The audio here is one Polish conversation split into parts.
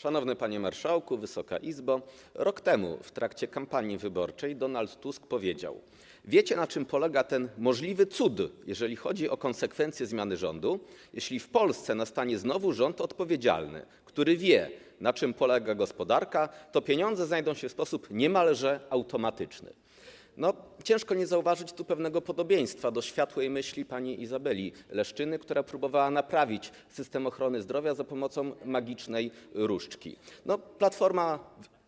Szanowny Panie Marszałku, Wysoka Izbo, rok temu w trakcie kampanii wyborczej Donald Tusk powiedział: Wiecie, na czym polega ten możliwy cud, jeżeli chodzi o konsekwencje zmiany rządu? Jeśli w Polsce nastanie znowu rząd odpowiedzialny, który wie, na czym polega gospodarka, to pieniądze znajdą się w sposób niemalże automatyczny. No, ciężko nie zauważyć tu pewnego podobieństwa do światłej myśli pani Izabeli Leszczyny, która próbowała naprawić system ochrony zdrowia za pomocą magicznej różdżki. No, Platforma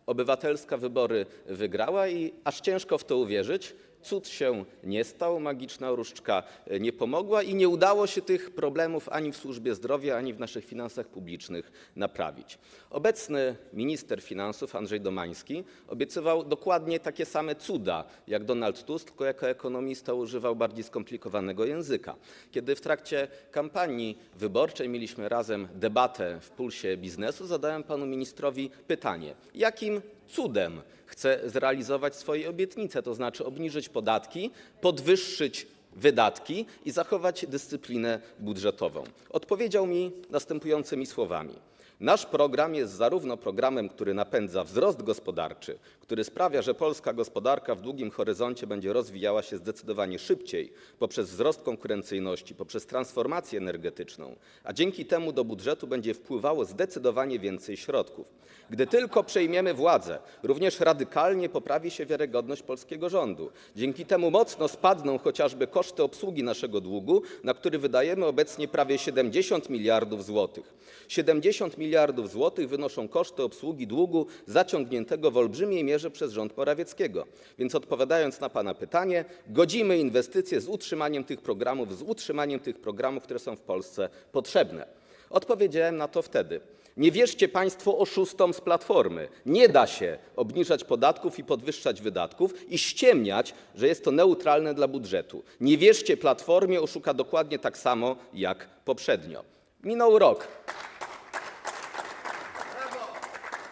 Obywatelska wybory wygrała i aż ciężko w to uwierzyć. Cud się nie stał, magiczna różdżka nie pomogła i nie udało się tych problemów ani w służbie zdrowia, ani w naszych finansach publicznych naprawić. Obecny minister finansów Andrzej Domański obiecywał dokładnie takie same cuda jak Donald Tusk, tylko jako ekonomista używał bardziej skomplikowanego języka. Kiedy w trakcie kampanii wyborczej mieliśmy razem debatę w Pulsie Biznesu, zadałem panu ministrowi pytanie, jakim cudem chce zrealizować swoje obietnice, to znaczy obniżyć podatki, podwyższyć wydatki i zachować dyscyplinę budżetową. Odpowiedział mi następującymi słowami: Nasz program jest zarówno programem, który napędza wzrost gospodarczy, który sprawia, że polska gospodarka w długim horyzoncie będzie rozwijała się zdecydowanie szybciej poprzez wzrost konkurencyjności, poprzez transformację energetyczną, a dzięki temu do budżetu będzie wpływało zdecydowanie więcej środków. Gdy tylko przejmiemy władzę, również radykalnie poprawi się wiarygodność polskiego rządu. Dzięki temu mocno spadną chociażby koszty obsługi naszego długu, na który wydajemy obecnie prawie 70 miliardów złotych. 70 miliardów złotych wynoszą koszty obsługi długu zaciągniętego w olbrzymiej mierze przez rząd Morawieckiego. Więc odpowiadając na pana pytanie, godzimy inwestycje z utrzymaniem tych programów, z utrzymaniem tych programów, które są w Polsce potrzebne. Odpowiedziałem na to wtedy: Nie wierzcie państwo oszustom z Platformy. Nie da się obniżać podatków i podwyższać wydatków i ściemniać, że jest to neutralne dla budżetu. Nie wierzcie Platformie, oszuka dokładnie tak samo jak poprzednio. Minął rok.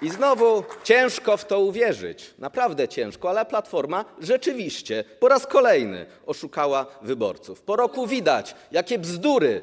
I znowu ciężko w to uwierzyć, naprawdę ciężko, ale Platforma rzeczywiście po raz kolejny oszukała wyborców. Po roku widać, jakie bzdury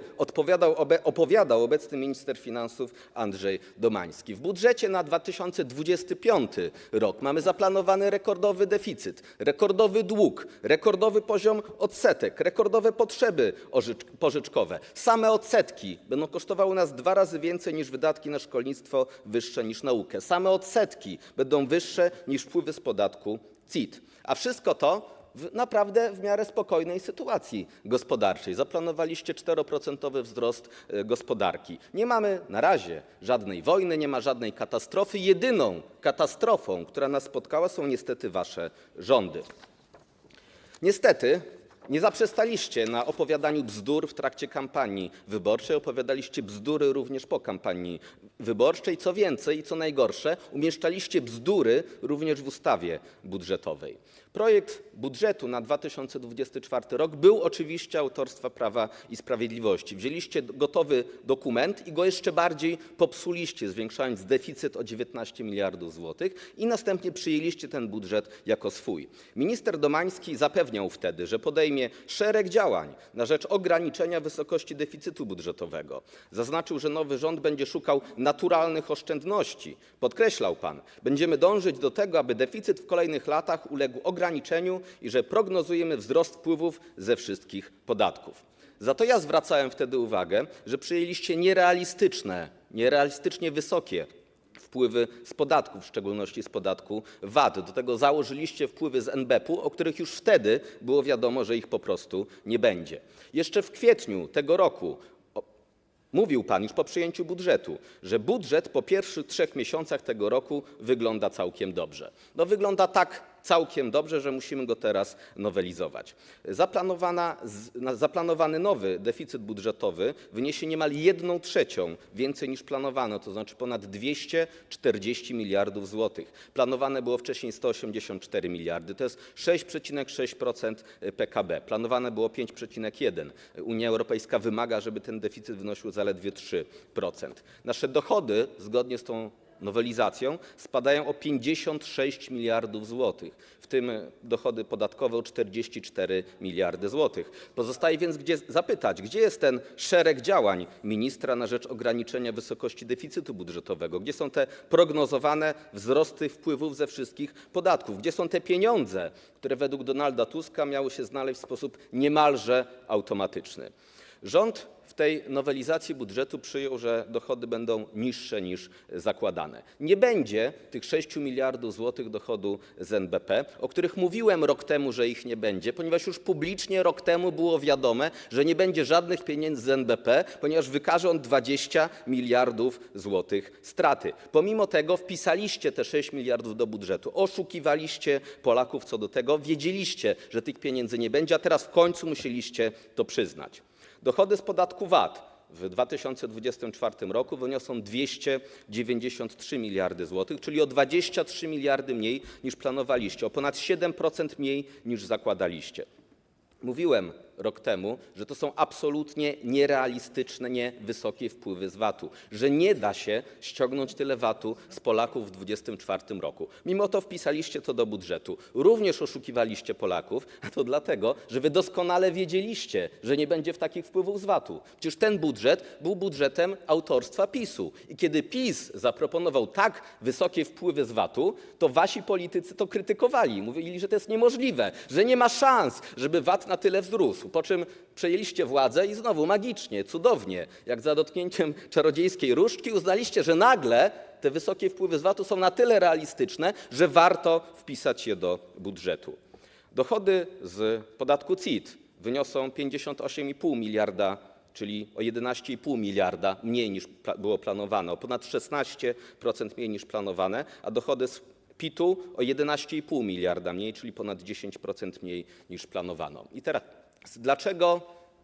opowiadał obecny minister finansów Andrzej Domański. W budżecie na 2025 rok mamy zaplanowany rekordowy deficyt, rekordowy dług, rekordowy poziom odsetek, rekordowe potrzeby ożycz- pożyczkowe. Same odsetki będą kosztowały nas dwa razy więcej niż wydatki na szkolnictwo wyższe niż naukę. Same odsetki będą wyższe niż wpływy z podatku CIT. A wszystko to w naprawdę w miarę spokojnej sytuacji gospodarczej. Zaplanowaliście 4% wzrost e, gospodarki. Nie mamy na razie żadnej wojny, nie ma żadnej katastrofy. Jedyną katastrofą, która nas spotkała, są niestety wasze rządy. Niestety nie zaprzestaliście na opowiadaniu bzdur w trakcie kampanii wyborczej, opowiadaliście bzdury również po kampanii wyborczej. Co więcej i co najgorsze, umieszczaliście bzdury również w ustawie budżetowej. Projekt budżetu na 2024 rok był oczywiście autorstwa Prawa i Sprawiedliwości. Wzięliście gotowy dokument i go jeszcze bardziej popsuliście, zwiększając deficyt o 19 miliardów złotych i następnie przyjęliście ten budżet jako swój. Minister Domański zapewniał wtedy, że podejmie szereg działań na rzecz ograniczenia wysokości deficytu budżetowego. Zaznaczył, że nowy rząd będzie szukał naturalnych oszczędności. Podkreślał pan, będziemy dążyć do tego, aby deficyt w kolejnych latach uległ ograniczeniu i że prognozujemy wzrost wpływów ze wszystkich podatków. Za to ja zwracałem wtedy uwagę, że przyjęliście nierealistyczne, nierealistycznie wysokie wpływy z podatków, w szczególności z podatku VAT. Do tego założyliście wpływy z NBP-u, o których już wtedy było wiadomo, że ich po prostu nie będzie. Jeszcze w kwietniu tego roku mówił pan już po przyjęciu budżetu, że budżet po pierwszych trzech miesiącach tego roku wygląda całkiem dobrze. No wygląda tak całkiem dobrze, że musimy go teraz nowelizować. Zaplanowany nowy deficyt budżetowy wyniesie niemal 1 trzecią więcej niż planowano, to znaczy ponad 240 miliardów złotych. Planowane było wcześniej 184 miliardy, to jest 6,6% PKB. Planowane było 5,1. Unia Europejska wymaga, żeby ten deficyt wynosił zaledwie 3%. Nasze dochody, zgodnie z tą nowelizacją spadają o 56 miliardów złotych, w tym dochody podatkowe o 44 miliardy złotych. Pozostaje więc zapytać, gdzie jest ten szereg działań ministra na rzecz ograniczenia wysokości deficytu budżetowego, gdzie są te prognozowane wzrosty wpływów ze wszystkich podatków, gdzie są te pieniądze, które według Donalda Tuska miały się znaleźć w sposób niemalże automatyczny. Rząd w tej nowelizacji budżetu przyjął, że dochody będą niższe niż zakładane. Nie będzie tych 6 miliardów złotych dochodu z NBP, o których mówiłem rok temu, że ich nie będzie, ponieważ już publicznie rok temu było wiadome, że nie będzie żadnych pieniędzy z NBP, ponieważ wykaże on 20 miliardów złotych straty. Pomimo tego wpisaliście te 6 miliardów do budżetu, oszukiwaliście Polaków co do tego, wiedzieliście, że tych pieniędzy nie będzie, a teraz w końcu musieliście to przyznać. Dochody z podatku VAT w 2024 roku wyniosą 293 miliardy złotych, czyli o 23 miliardy mniej niż planowaliście, o ponad 7% mniej niż zakładaliście. Mówiłem rok temu, że to są absolutnie nierealistycznie wysokie wpływy z VAT-u, że nie da się ściągnąć tyle VAT-u z Polaków w 2024 roku. Mimo to wpisaliście to do budżetu. Również oszukiwaliście Polaków, a to dlatego, że wy doskonale wiedzieliście, że nie będzie w takich wpływów z VAT-u. Przecież ten budżet był budżetem autorstwa PiSu. I kiedy PiS zaproponował tak wysokie wpływy z VAT-u, to wasi politycy to krytykowali. Mówili, że to jest niemożliwe, że nie ma szans, żeby VAT na tyle wzrósł. Po czym przejęliście władzę i znowu magicznie, cudownie, jak za dotknięciem czarodziejskiej różdżki uznaliście, że nagle te wysokie wpływy z VAT-u są na tyle realistyczne, że warto wpisać je do budżetu. Dochody z podatku CIT wyniosą 58,5 miliarda, czyli o 11,5 miliarda mniej niż było planowane, o ponad 16% mniej niż planowane, a dochody z PIT-u o 11,5 miliarda mniej, czyli ponad 10% mniej niż planowano. I teraz dlaczego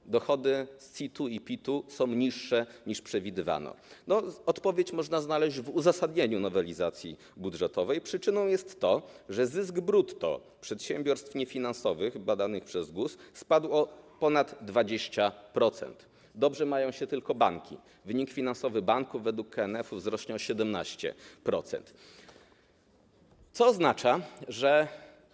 dochody z CIT-u i PIT-u są niższe niż przewidywano? No, odpowiedź można znaleźć w uzasadnieniu nowelizacji budżetowej. Przyczyną jest to, że zysk brutto przedsiębiorstw niefinansowych badanych przez GUS spadł o ponad 20%. Dobrze mają się tylko banki. Wynik finansowy banków według KNF-u wzrośnie o 17%. Co oznacza, że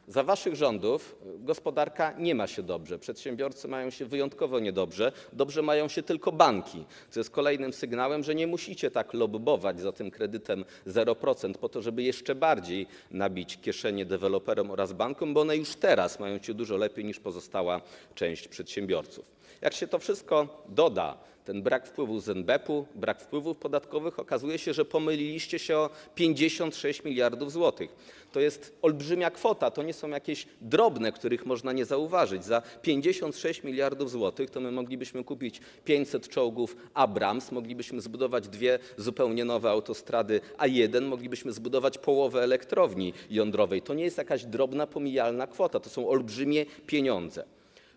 za waszych rządów gospodarka nie ma się dobrze, przedsiębiorcy mają się wyjątkowo niedobrze, dobrze mają się tylko banki, co jest kolejnym sygnałem, że nie musicie tak lobbować za tym kredytem 0% po to, żeby jeszcze bardziej nabić kieszenie deweloperom oraz bankom, bo one już teraz mają się dużo lepiej niż pozostała część przedsiębiorców. Jak się to wszystko doda, ten brak wpływów z NBP-u, brak wpływów podatkowych, okazuje się, że pomyliliście się o 56 miliardów złotych. To jest olbrzymia kwota, to nie są jakieś drobne, których można nie zauważyć. Za 56 miliardów złotych to my moglibyśmy kupić 500 czołgów Abrams, moglibyśmy zbudować dwie zupełnie nowe autostrady A1, moglibyśmy zbudować połowę elektrowni jądrowej. To nie jest jakaś drobna, pomijalna kwota, to są olbrzymie pieniądze.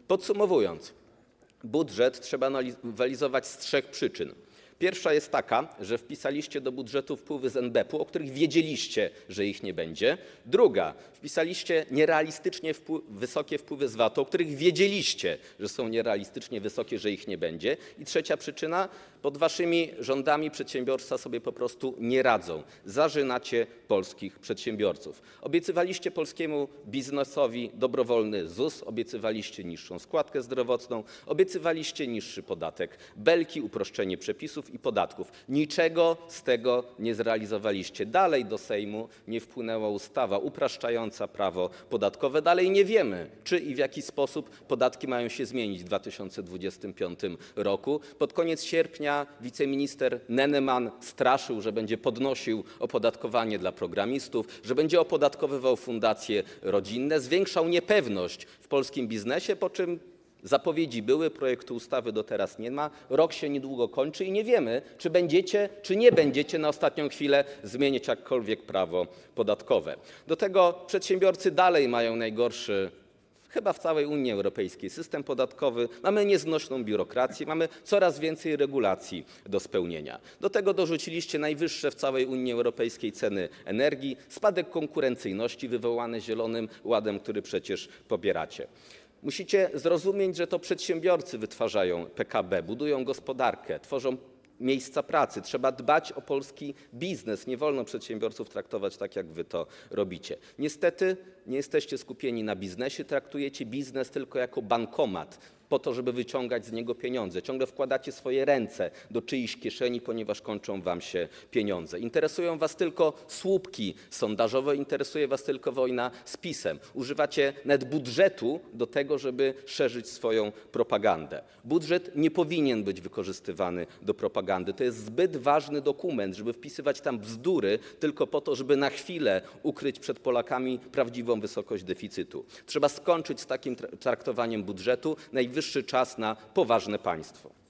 Podsumowując, budżet trzeba nowelizować z trzech przyczyn. Pierwsza jest taka, że wpisaliście do budżetu wpływy z NBP-u, o których wiedzieliście, że ich nie będzie. Druga, wpisaliście nierealistycznie wpły- wysokie wpływy z VAT-u, o których wiedzieliście, że są nierealistycznie wysokie, że ich nie będzie. I trzecia przyczyna, pod waszymi rządami przedsiębiorstwa sobie po prostu nie radzą. Zażynacie polskich przedsiębiorców. Obiecywaliście polskiemu biznesowi dobrowolny ZUS, obiecywaliście niższą składkę zdrowotną, obiecywaliście niższy podatek belki, uproszczenie przepisów i podatków. Niczego z tego nie zrealizowaliście. Dalej do Sejmu nie wpłynęła ustawa upraszczająca prawo podatkowe. Dalej nie wiemy, czy i w jaki sposób podatki mają się zmienić w 2025 roku. Pod koniec sierpnia wiceminister Neneman straszył, że będzie podnosił opodatkowanie dla programistów, że będzie opodatkowywał fundacje rodzinne, zwiększał niepewność w polskim biznesie, po czym Zapowiedzi były, projektu ustawy do teraz nie ma. Rok się niedługo kończy i nie wiemy, czy będziecie, czy nie będziecie na ostatnią chwilę zmieniać jakkolwiek prawo podatkowe. Do tego przedsiębiorcy dalej mają najgorszy chyba w całej Unii Europejskiej system podatkowy, mamy nieznośną biurokrację, mamy coraz więcej regulacji do spełnienia. Do tego dorzuciliście najwyższe w całej Unii Europejskiej ceny energii, spadek konkurencyjności wywołany Zielonym Ładem, który przecież pobieracie. Musicie zrozumieć, że to przedsiębiorcy wytwarzają PKB, budują gospodarkę, tworzą miejsca pracy, trzeba dbać o polski biznes. Nie wolno przedsiębiorców traktować tak, jak wy to robicie. Niestety nie jesteście skupieni na biznesie, traktujecie biznes tylko jako bankomat po to, żeby wyciągać z niego pieniądze. Ciągle wkładacie swoje ręce do czyichś kieszeni, ponieważ kończą wam się pieniądze. Interesują was tylko słupki sondażowe, interesuje was tylko wojna z PiSem. Używacie net budżetu do tego, żeby szerzyć swoją propagandę. Budżet nie powinien być wykorzystywany do propagandy. To jest zbyt ważny dokument, żeby wpisywać tam bzdury tylko po to, żeby na chwilę ukryć przed Polakami prawdziwą wysokość deficytu. Trzeba skończyć z takim tra- traktowaniem budżetu. Najwyższy czas na poważne państwo.